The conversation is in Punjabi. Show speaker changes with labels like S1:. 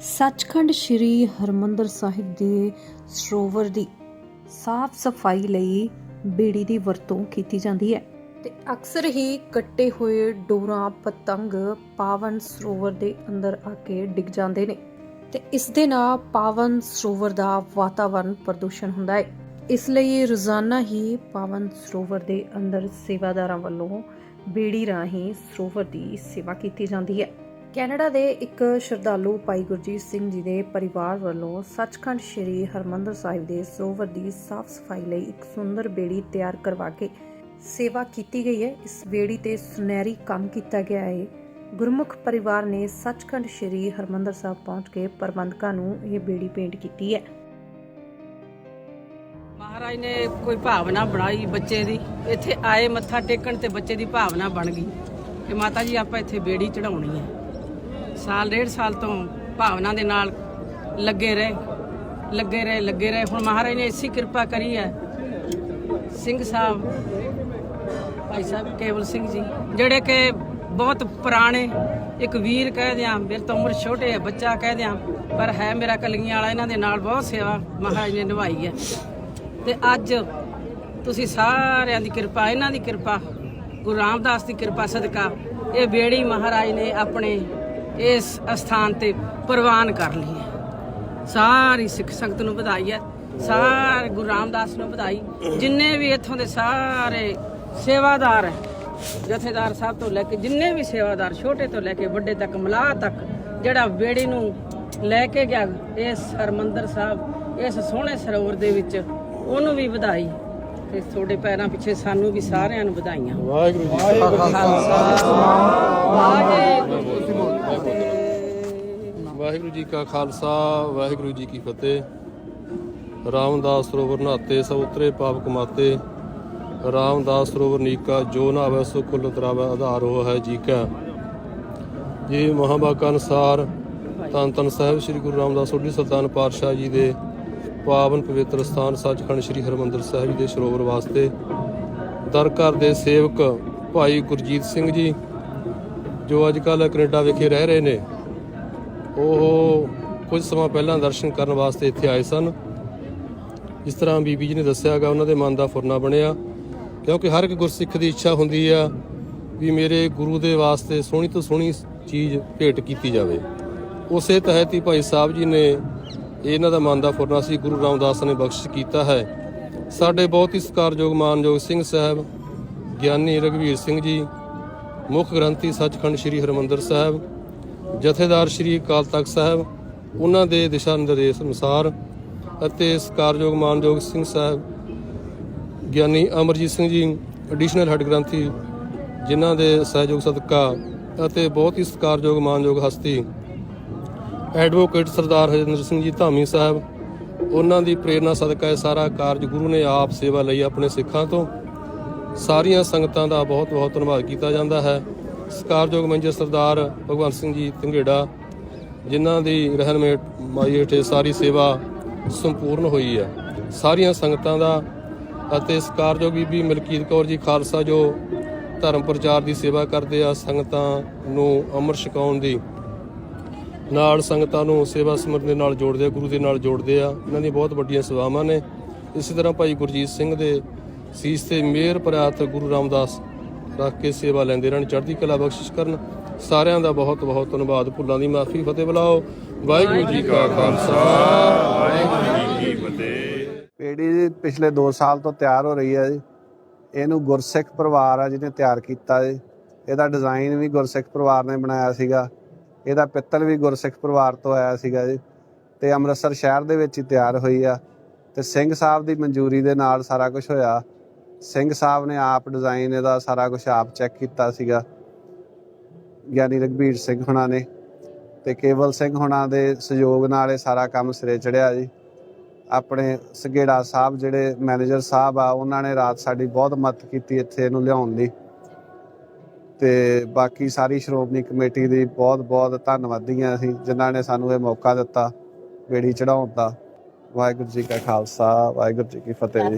S1: ਸੱਚਖੰਡ ਸ੍ਰੀ ਹਰਮੰਦਰ ਸਾਹਿਬ ਦੇ ਸਰੋਵਰ ਦੀ ਸਾਫ਼ ਸਫ਼ਾਈ ਲਈ ਬੇੜੀ ਦੀ ਵਰਤੋਂ ਕੀਤੀ ਜਾਂਦੀ ਹੈ। ਤੇ ਅਕਸਰ ਹੀ ਕੱਟੇ ਹੋਏ ਡੋਰਾਂ, ਪਤੰਗ ਪਾਵਨ ਸਰੋਵਰ ਦੇ ਅੰਦਰ ਆ ਕੇ ਡਿੱਗ ਜਾਂਦੇ ਨੇ। ਤੇ ਇਸ ਦੇ ਨਾਲ ਪਾਵਨ ਸਰੋਵਰ ਦਾ ਵਾਤਾਵਰਣ ਪ੍ਰਦੂਸ਼ਣ ਹੁੰਦਾ ਹੈ। ਇਸ ਲਈ ਰੋਜ਼ਾਨਾ ਹੀ ਪਾਵਨ ਸਰੋਵਰ ਦੇ ਅੰਦਰ ਸੇਵਾਦਾਰਾਂ ਵੱਲੋਂ ਬੇੜੀ ਰਾਹੀਂ ਸਰੋਵਰ ਦੀ ਸੇਵਾ ਕੀਤੀ ਜਾਂਦੀ ਹੈ। ਕੈਨੇਡਾ ਦੇ ਇੱਕ ਸ਼ਰਧਾਲੂ ਭਾਈ ਗੁਰਜੀਤ ਸਿੰਘ ਜੀ ਦੇ ਪਰਿਵਾਰ ਵੱਲੋਂ ਸੱਚਖੰਡ ਸ੍ਰੀ ਹਰਮੰਦਰ ਸਾਹਿਬ ਦੇ ਸਰੋਵਰ ਦੀ ਸਾਫ਼ ਸਫ਼ਾਈ ਲਈ ਇੱਕ ਸੁੰਦਰ ਬੇੜੀ ਤਿਆਰ ਕਰਵਾ ਕੇ ਸੇਵਾ ਕੀਤੀ ਗਈ ਹੈ। ਇਸ ਬੇੜੀ ਤੇ ਸੁਨਹਿਰੀ ਕੰਮ ਕੀਤਾ ਗਿਆ ਹੈ। ਗੁਰਮੁਖ ਪਰਿਵਾਰ ਨੇ ਸੱਚਖੰਡ ਸ੍ਰੀ ਹਰਮੰਦਰ ਸਾਹਿਬ ਪਹੁੰਚ ਕੇ ਪ੍ਰਬੰਧਕਾਂ ਨੂੰ ਇਹ ਬੇੜੀ ਭੇਂਟ ਕੀਤੀ ਹੈ।
S2: ਮਹਾਰਾਜ ਨੇ ਕੋਈ ਭਾਵਨਾ ਬਣਾਈ ਬੱਚੇ ਦੀ। ਇੱਥੇ ਆਏ ਮੱਥਾ ਟੇਕਣ ਤੇ ਬੱਚੇ ਦੀ ਭਾਵਨਾ ਬਣ ਗਈ ਕਿ ਮਾਤਾ ਜੀ, ਆਪਾਂ ਇੱਥੇ ਬੇੜੀ ਚੜਾਉਣੀ ਹੈ। ਸਾਲ, ਡੇਢ ਸਾਲ ਤੋਂ ਭਾਵਨਾ ਦੇ ਨਾਲ ਲੱਗੇ ਰਹੇ ਲੱਗੇ ਰਹੇ ਲੱਗੇ ਰਹੇ। ਹੁਣ ਮਹਾਰਾਜ ਨੇ ਇਸੀ ਕਿਰਪਾ ਕਰੀ ਹੈ। ਸਿੰਘ ਸਾਹਿਬ, ਭਾਈ ਸਾਹਿਬ, ਕੇਵਲ ਸਿੰਘ ਜੀ, ਜਿਹੜੇ ਕਿ ਬਹੁਤ ਪੁਰਾਣੇ ਇੱਕ ਵੀਰ ਕਹਿ ਦਿਆਂ, ਮੇਰੇ ਤੋਂ ਉਮਰ ਛੋਟੇ ਹੈ, ਬੱਚਾ ਕਹਿ ਦਿਆਂ, ਪਰ ਹੈ ਮੇਰਾ ਕਲਗੀਆਂ ਵਾਲਾ, ਇਹਨਾਂ ਦੇ ਨਾਲ ਬਹੁਤ ਸੇਵਾ ਮਹਾਰਾਜ ਨੇ ਨਿਭਾਈ ਹੈ। ਤੇ ਅੱਜ ਤੁਸੀਂ ਸਾਰਿਆਂ ਦੀ ਕਿਰਪਾ, ਇਹਨਾਂ ਦੀ ਕਿਰਪਾ, ਗੁਰੂ ਰਾਮਦਾਸ ਦੀ ਕਿਰਪਾ ਸਦਕਾ, ਇਹ ਬੇੜੀ ਮਹਾਰਾਜ ਨੇ ਆਪਣੇ ਇਸ ਅਸਥਾਨ ਤੇ ਪ੍ਰਵਾਨ ਕਰ ਲਈ ਹੈ। ਸਾਰੀ ਸਿੱਖ ਸੰਗਤ ਨੂੰ ਵਧਾਈ ਹੈ। ਸਾਰੇ ਗੁਰੂ ਰਾਮਦਾਸ ਨੂੰ ਵਧਾਈ। ਜਿੰਨੇ ਵੀ ਇੱਥੋਂ ਦੇ ਸਾਰੇ ਸੇਵਾਦਾਰ ਹੈ ਜਥੇਦਾਰ ਸਾਹਿਬ ਤੋਂ ਲੈ ਕੇ ਜਿੰਨੇ ਵੀ ਸੇਵਾਦਾਰ ਛੋਟੇ ਤੋਂ ਲੈ ਕੇ ਵੱਡੇ ਤੱਕ ਮਲਾਹ ਤੱਕ ਜਿਹੜਾ ਬੇੜੀ ਨੂੰ ਲੈ ਕੇ ਗਿਆ ਇਸ ਹਰਮੰਦਰ ਸਾਹਿਬ ਇਸ ਸੋਹਣੇ ਸਰੋਵਰ ਦੇ ਵਿੱਚ ਉਹਨੂੰ ਵੀ ਵਧਾਈ। ਤੇ ਤੁਹਾਡੇ ਪੈਰਾਂ ਪਿੱਛੇ ਸਾਨੂੰ ਵੀ ਸਾਰਿਆਂ ਨੂੰ ਵਧਾਈਆਂ।
S3: ਵਾਹਿਗੁਰੂ ਜੀ ਕਾ ਵਾਹਿਗੁਰੂ ਵਾਹਿਗੁਰੂ ਜੀ ਕਾ ਖਾਲਸਾ, ਵਾਹਿਗੁਰੂ ਜੀ ਕੀ ਫਤਿਹ। ਰਾਮਦਾਸ ਸਰੋਵਰ ਨਹਾਤੇ, ਸਭ ਉਤਰੇ, ਪਾਪ ਕਮਾਤੇ। ਰਾਮਦਾਸ ਸਰੋਵਰ ਨੀਕਾ, ਜੋ ਨਾਵੇ ਸੋ ਕੁਲ ਤਰਾਵੇ ਆਧਾਰ ਹੋ ਹੈ ਜੀ ਕਾ। ਜੀ ਮਹਾਂਬਾਕਾ ਅਨੁਸਾਰ ਤਨ ਤਨ ਸਾਹਿਬ ਸ੍ਰੀ ਗੁਰੂ ਰਾਮਦਾਸ ਸੋਢੀ ਸੁਲਤਾਨ ਪਾਤਸ਼ਾਹ ਜੀ ਦੇ ਪਾਵਨ ਪਵਿੱਤਰ ਸਥਾਨ ਸੱਚਖੰਡ ਸ੍ਰੀ ਹਰਮੰਦਰ ਸਾਹਿਬ ਜੀ ਦੇ ਸਰੋਵਰ ਵਾਸਤੇ। ਦਰ ਘਰ ਦੇ ਸੇਵਕ ਭਾਈ ਗੁਰਜੀਤ ਸਿੰਘ ਜੀ, ਜੋ ਅੱਜ ਕੱਲ੍ਹ ਕੈਨੇਡਾ ਵਿਖੇ ਰਹਿ ਰਹੇ ਨੇ। ਉਹ ਕੁਝ ਸਮਾਂ ਪਹਿਲਾਂ ਦਰਸ਼ਨ ਕਰਨ ਵਾਸਤੇ ਇੱਥੇ ਆਏ ਸਨ। ਜਿਸ ਤਰ੍ਹਾਂ ਬੀਬੀ ਜੀ ਨੇ ਦੱਸਿਆਗਾ ਉਹਨਾਂ ਦੇ ਮਨ ਦਾ ਫੁਰਨਾ ਬਣਿਆ, ਕਿਉਂਕਿ ਹਰ ਇੱਕ ਗੁਰਸਿੱਖ ਦੀ ਇੱਛਾ ਹੁੰਦੀ ਆ ਵੀ ਮੇਰੇ ਗੁਰੂ ਦੇ ਵਾਸਤੇ ਸੋਹਣੀ ਤੋਂ ਸੋਹਣੀ ਚੀਜ਼ ਭੇਟ ਕੀਤੀ ਜਾਵੇ। ਉਸੇ ਤਹਿਤ ਹੀ ਭਾਈ ਸਾਹਿਬ ਜੀ ਨੇ ਇਹਨਾਂ ਦਾ ਮਨ ਦਾ ਫੁਰਨਾ ਸੀ, ਗੁਰੂ ਰਾਮਦਾਸ ਨੇ ਬਖਸ਼ਿਸ਼ ਕੀਤਾ ਹੈ। ਸਾਡੇ ਬਹੁਤ ਹੀ ਸਤਿਕਾਰਯੋਗ ਮਾਨਯੋਗ ਸਿੰਘ ਸਾਹਿਬ, ਗਿਆਨੀ ਰਗਵੀਰ ਸਿੰਘ ਜੀ, ਮੁੱਖ ਗ੍ਰੰਥੀ ਸੱਚਖੰਡ ਸ੍ਰੀ ਹਰਮੰਦਰ ਸਾਹਿਬ ਜਥੇਦਾਰ ਸ੍ਰੀ ਅਕਾਲ ਤਖਤ ਸਾਹਿਬ, ਉਹਨਾਂ ਦੇ ਦਿਸ਼ਾ ਨਿਰਦੇਸ਼ ਅਨੁਸਾਰ ਅਤੇ ਸਤਿਕਾਰਯੋਗ ਮਾਨਯੋਗ ਸਿੰਘ ਸਾਹਿਬ, ਗਿਆਨੀ ਅਮਰਜੀਤ ਸਿੰਘ ਜੀ ਐਡੀਸ਼ਨਲ ਹੈੱਡ ਗ੍ਰੰਥੀ, ਜਿਨ੍ਹਾਂ ਦੇ ਸਹਿਯੋਗ ਸਦਕਾ ਅਤੇ ਬਹੁਤ ਹੀ ਸਤਿਕਾਰਯੋਗ ਮਾਨਯੋਗ ਹਸਤੀ ਐਡਵੋਕੇਟ ਸਰਦਾਰ ਹਰਿੰਦਰ ਸਿੰਘ ਜੀ ਧਾਮੀ ਸਾਹਿਬ, ਉਹਨਾਂ ਦੀ ਪ੍ਰੇਰਣਾ ਸਦਕਾ ਇਹ ਸਾਰਾ ਕਾਰਜ ਗੁਰੂ ਨੇ ਆਪ ਸੇਵਾ ਲਈ ਆਪਣੇ ਸਿੱਖਾਂ ਤੋਂ ਸਾਰੀਆਂ ਸੰਗਤਾਂ ਦਾ ਬਹੁਤ ਬਹੁਤ ਧੰਨਵਾਦ ਕੀਤਾ ਜਾਂਦਾ ਹੈ। ਸਤਿਕਾਰਯੋਗ ਮੈਨੇਜਰ ਸਰਦਾਰ ਭਗਵੰਤ ਸਿੰਘ ਜੀ ਧੰਗੇੜਾ ਜਿਨ੍ਹਾਂ ਦੀ ਰਹਿਨਮੇਟ ਮਾਈ ਹੇਠੇ ਸਾਰੀ ਸੇਵਾ ਸੰਪੂਰਨ ਹੋਈ ਹੈ। ਸਾਰੀਆਂ ਸੰਗਤਾਂ ਦਾ ਅਤੇ ਸਤਿਕਾਰਯੋਗ ਬੀਬੀ ਮਲਕੀਤ ਕੌਰ ਜੀ ਖਾਲਸਾ ਜੋ ਧਰਮ ਪ੍ਰਚਾਰ ਦੀ ਸੇਵਾ ਕਰਦੇ ਆ, ਸੰਗਤਾਂ ਨੂੰ ਅੰਮ੍ਰਿਤ ਛਕਾਉਣ ਦੀ, ਨਾਲ ਸੰਗਤਾਂ ਨੂੰ ਸੇਵਾ ਸਮਰਨ ਦੇ ਨਾਲ ਜੋੜਦੇ ਆ, ਗੁਰੂ ਦੇ ਨਾਲ ਜੋੜਦੇ ਆ। ਇਹਨਾਂ ਦੀ ਬਹੁਤ ਵੱਡੀਆਂ ਸੇਵਾਵਾਂ ਨੇ। ਇਸੇ ਤਰ੍ਹਾਂ ਭਾਈ ਗੁਰਜੀਤ ਸਿੰਘ ਦੇ ਸੀਸ ਤੇ ਮਿਹਰ ਪ੍ਰਾਤ ਗੁਰੂ ਰਾਮਦਾਸ ਰੱਖ ਕੇ ਸੇਵਾ ਲੈਂਦੇ ਰਹਿਣ ਚੜ੍ਹਦੀ ਕਲਾ ਬਖਸ਼ਿਸ਼ ਕਰਨ। ਸਾਰਿਆਂ ਦਾ ਬਹੁਤ ਬਹੁਤ ਧੰਨਵਾਦ। ਭੁੱਲਾਂ ਦੀ ਮਾਫੀ ਫਤਿਹ ਬੁਲਾਓ। ਵਾਹਿਗੁਰੂ ਜੀ ਕਾ ਖਾਲਸਾ। ਵਾਹਿਗੁਰੂ ਜੀ ਕੀ ਫਤਿਹ।
S4: ਪੀੜੀ ਪਿਛਲੇ 2 ਸਾਲ ਤੋਂ ਤਿਆਰ ਹੋ ਰਹੀ ਹੈ ਜੀ। ਇਹਨੂੰ ਗੁਰਸਿੱਖ ਪਰਿਵਾਰ ਆ ਜਿਹਨੇ ਤਿਆਰ ਕੀਤਾ ਜੀ। ਇਹਦਾ ਡਿਜ਼ਾਈਨ ਵੀ ਗੁਰਸਿੱਖ ਪਰਿਵਾਰ ਨੇ ਬਣਾਇਆ ਸੀਗਾ। ਇਹਦਾ ਪਿੱਤਲ ਵੀ ਗੁਰਸਿੱਖ ਪਰਿਵਾਰ ਤੋਂ ਆਇਆ ਸੀਗਾ ਜੀ। ਤੇ ਅੰਮ੍ਰਿਤਸਰ ਸ਼ਹਿਰ ਦੇ ਵਿੱਚ ਹੀ ਤਿਆਰ ਹੋਈ ਆ। ਤੇ ਸਿੰਘ ਸਾਹਿਬ ਦੀ ਮਨਜ਼ੂਰੀ ਦੇ ਨਾਲ ਸਾਰਾ ਕੁਝ ਹੋਇਆ। ਸਿੰਘ ਸਾਹਿਬ ਨੇ ਆਪ ਡਿਜ਼ਾਈਨ ਇਹਦਾ ਸਾਰਾ ਕੁਝ ਆਪ ਚੈੱਕ ਕੀਤਾ ਸੀਗਾ। ਗਿਆਨੀ ਰਗਵੀਰ ਸਿੰਘ ਹੁਣਾਂ ਨੇ ਤੇ ਕੇਵਲ ਸਿੰਘ ਹੁਣਾਂ ਦੇ ਸਹਿਯੋਗ ਨਾਲ ਇਹ ਸਾਰਾ ਕੰਮ ਸਿਰੇ ਚੜਿਆ ਜੀ। ਆਪਣੇ ਸਗੇੜਾ ਸਾਹਿਬ ਜਿਹੜੇ ਮੈਨੇਜਰ ਸਾਹਿਬ ਆ, ਉਹਨਾਂ ਨੇ ਰਾਤ ਸਾਡੀ ਬਹੁਤ ਮਦਦ ਕੀਤੀ ਇੱਥੇ ਇਹਨੂੰ ਲਿਆਉਣ ਦੀ। ਤੇ ਬਾਕੀ ਸਾਰੀ ਸ਼੍ਰੋਮਣੀ ਕਮੇਟੀ ਦੀ ਬਹੁਤ ਬਹੁਤ ਧੰਨਵਾਦੀ ਹਾਂ ਅਸੀਂ, ਜਿਨ੍ਹਾਂ ਨੇ ਸਾਨੂੰ ਇਹ ਮੌਕਾ ਦਿੱਤਾ, ਬੇੜੀ ਚੜਾਉਣ ਦਾ। ਵਾਹਿਗੁਰੂ ਜੀ ਕਾ ਖਾਲਸਾ, ਵਾਹਿਗੁਰੂ ਜੀ ਕੀ ਫਤਿਹ ਜੀ।